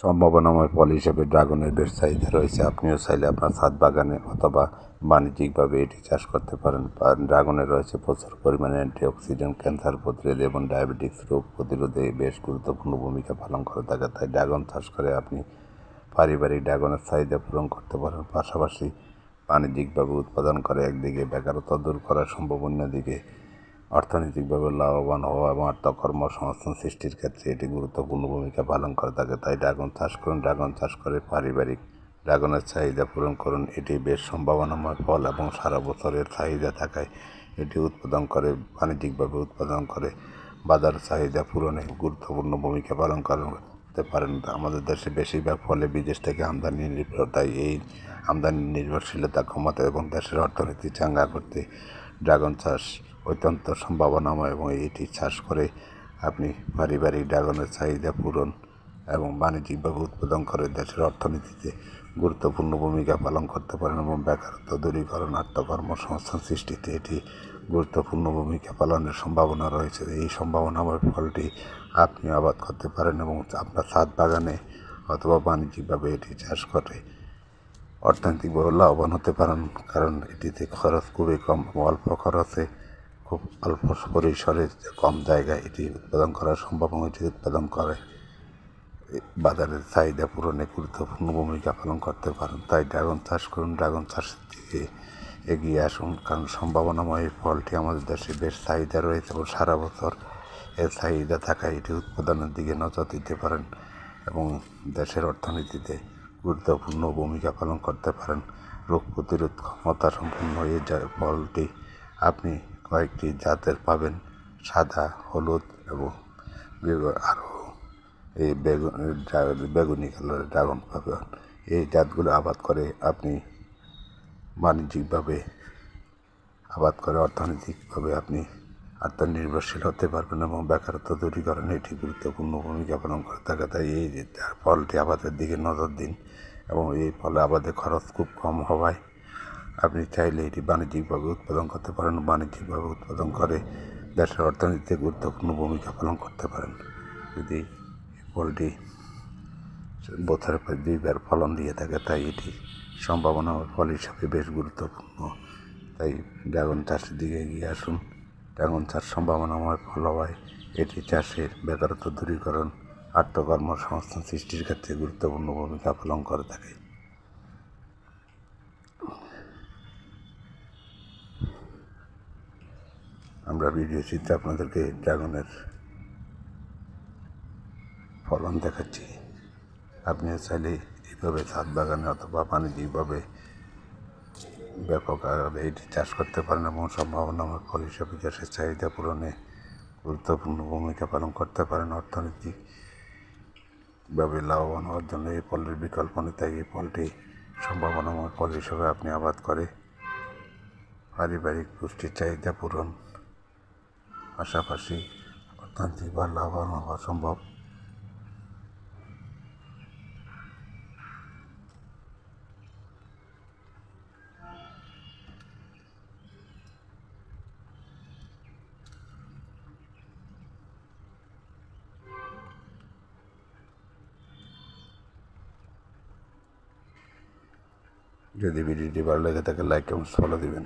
সম্ভাবনাময় ফল হিসেবে ড্রাগনের বেশ চাহিদা রয়েছে। আপনিও চাইলে আপনার ছাদ বাগানে অথবা বাণিজ্যিকভাবে এটি চাষ করতে পারেন। ড্রাগনের রয়েছে প্রচুর পরিমাণে অ্যান্টিঅক্সিডেন্ট, ক্যান্সার প্রতিরোধে এবং ডায়াবেটিক্স রোগ প্রতিরোধে বেশ গুরুত্বপূর্ণ ভূমিকা পালন করে থাকে। তাই ড্রাগন চাষ করে আপনি পারিবারিক ড্রাগনের চাহিদা পূরণ করতে পারেন। পাশাপাশি বাণিজ্যিকভাবে উৎপাদন করে একদিকে বেকারত্ব দূর করা সম্ভব অন্যদিকে অর্থনৈতিকভাবে লাভবান হওয়া এবং আত্মকর্মসংস্থান সৃষ্টির ক্ষেত্রে এটি গুরুত্বপূর্ণ ভূমিকা পালন করে থাকে তাই ড্রাগন চাষ করুন। ড্রাগন চাষ করে পারিবারিক ড্রাগনের চাহিদা পূরণ করুন। এটি বেশ সম্ভাবনাময় ফল এবং সারা বছরের চাহিদা থাকায় এটি উৎপাদন করে, বাণিজ্যিকভাবে উৎপাদন করে, বাজার চাহিদা পূরণে গুরুত্বপূর্ণ ভূমিকা পালন করতে পারেন। আমাদের দেশে বেশিরভাগ ফলে বিদেশ থেকে আমদানি নির্ভর, তাই এই আমদানি নির্ভরশীলতা কমাতে এবং দেশের অর্থনীতি চাঙ্গা করতে ড্রাগন চাষ অত্যন্ত সম্ভাবনাময় এবং এটি চাষ করে আপনি পারিবারিক ড্রাগনের চাহিদা পূরণ এবং বাণিজ্যিকভাবে উৎপাদন করে দেশের অর্থনীতিতে গুরুত্বপূর্ণ ভূমিকা পালন করতে পারেন এবং বেকারত্ব দূরীকরণ, আত্মকর্মসংস্থান সৃষ্টিতে এটি গুরুত্বপূর্ণ ভূমিকা পালনের সম্ভাবনা রয়েছে। এই সম্ভাবনাময় ফলটি আপনি আবাদ করতে পারেন এবং আপনার ছাদ বাগানে অথবা বাণিজ্যিকভাবে এটি চাষ করে অর্থনৈতিকভাবে লাভবান হতে পারেন, কারণ এটিতে খরচ খুবই কম অল্প খরচে খুব অল্প পরিসরে কম জায়গায় এটি উৎপাদন করা সম্ভব এবং এটি উৎপাদন করে বাজারের চাহিদা পূরণে গুরুত্বপূর্ণ ভূমিকা পালন করতে পারেন। তাই ড্রাগন চাষ করুন, ড্রাগন চাষের দিকে এগিয়ে আসুন, কারণ সম্ভাবনাময় এই ফলটি আমাদের দেশে বেশ চাহিদা রয়েছে এবং সারা বছর এর চাহিদা থাকায় এটি উৎপাদনের দিকে নজর দিতে পারেন এবং দেশের অর্থনীতিতে গুরুত্বপূর্ণ ভূমিকা পালন করতে পারেন। রোগ প্রতিরোধ ক্ষমতা সম্পন্ন এই ফলটি আপনি কয়েকটি জাতের পাবেন, সাদা, হলুদ এবং আরও এই বেগুন বেগুনি কালারের ড্রাগন পাবেন। এই জাতগুলো আবাদ করে আপনি বাণিজ্যিকভাবে আবাদ করে অর্থনৈতিকভাবে আপনি আত্মনির্ভরশীল হতে পারবেন এবং বেকারত্ব দূরীকরণে এটি গুরুত্বপূর্ণ ভূমিকা পালন করে। থাকে তাই এই ফলটি আবাদের দিকে নজর দিন এবং এই ফলে আবাদের খরচ খুব কম হওয়ায় আপনি চাইলে এটি বাণিজ্যিকভাবে উৎপাদন করতে পারেন বাণিজ্যিকভাবে উৎপাদন করে দেশের অর্থনীতিতে গুরুত্বপূর্ণ ভূমিকা পালন করতে পারেন। যদি পোলট্রি বছরের পর দুইবার ফলন দিয়ে থাকে, তাই এটি সম্ভাবনা ফল হিসাবে বেশ গুরুত্বপূর্ণ। তাই ড্রাগন চাষের দিকে এগিয়ে আসুন। ড্রাগন চাষ সম্ভাবনাময় ফল হওয়ায় এটি চাষের বেকারত্ব দূরীকরণ আত্মকর্মসংস্থান সৃষ্টির ক্ষেত্রে গুরুত্বপূর্ণ ভূমিকা পালন করে থাকে। আমরা ভিডিও চিত্রে আপনাদেরকে ড্রাগনের ফলন দেখাচ্ছি। আপনিও চাইলে এইভাবে ছাদ বাগানে অথবা বাণিজ্যিকভাবে ব্যাপক আকারে এটি চাষ করতে পারেন এবং সম্ভাবনা সম্ভাবনাময় ফল হিসাবে গ্যাসের চাহিদা পূরণে গুরুত্বপূর্ণ ভূমিকা পালন করতে পারেন। অর্থনৈতিকভাবে লাভবান হওয়ার জন্য এই ফলের বিকল্প নেই, তাই এই ফলটি সম্ভাবনাময় ফল হিসাবে আপনি আবাদ করে পারিবারিক পুষ্টির চাহিদা পূরণ পাশাপাশি অর্থনৈতিক বা লাভবান হওয়া সম্ভব। যদি ভিডিওটি ভালো লেগে থাকে লাইক এবং ফলো দিবেন।